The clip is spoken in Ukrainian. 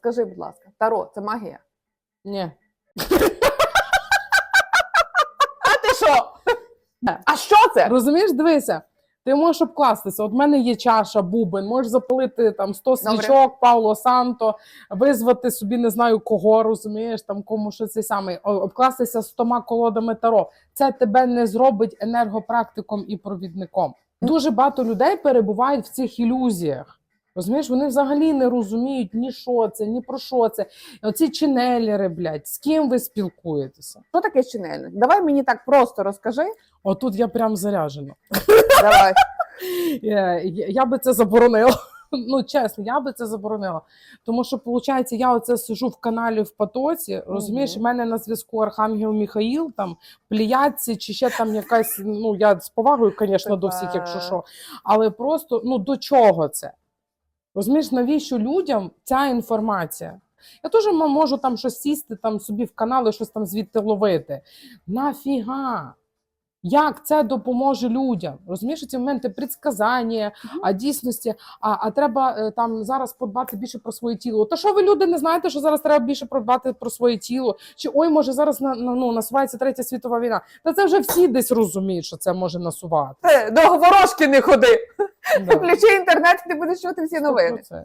скажи, будь ласка, Таро це магія. Ні. А ти що? А що це? Розумієш, дивися. Ти можеш обкластися. От в мене є чаша, бубен, можеш запалити там 100 Добре. свічок, Пауло Санто, визвати собі не знаю кого, розумієш, там кому що цей самий, о- обкластися стома колодами таро. Це тебе не зробить енергопрактиком і провідником. Дуже багато людей перебувають в цих ілюзіях. Розумієш, вони взагалі не розуміють ні що це, ні про що це. Оці чинелери, блядь, з ким ви спілкуєтеся? Що таке чинельник? Давай мені так просто розкажи. Отут я прям заряжена. Давай. Е, Я, я би це заборонила. Ну, чесно, я би це заборонила. Тому що, виходить, я оце сижу в каналі в Потоці, розумієш, в мене на зв'язку Архангел Міхаїл, там, Пліядці, чи ще там якась, ну, я з повагою, звісно, до всіх, якщо що. Але просто, ну, до чого це? Розумієш, навіщо людям ця інформація? Я теж можу там щось сісти там собі в канали, щось там звідти ловити. Нафіга? Як це допоможе людям? Розумієш, ці моменти предсказання, а дійсності, а, а треба е, там зараз подбати більше про своє тіло. Та що ви люди не знаєте, що зараз треба більше подбати про своє тіло? Чи ой, може зараз на, на- ну, насувається третя світова війна? Та це вже всі десь розуміють, що це може насувати. Ти До говорошки не ходи. Включи інтернет, ти будеш чути всі новини. 100%.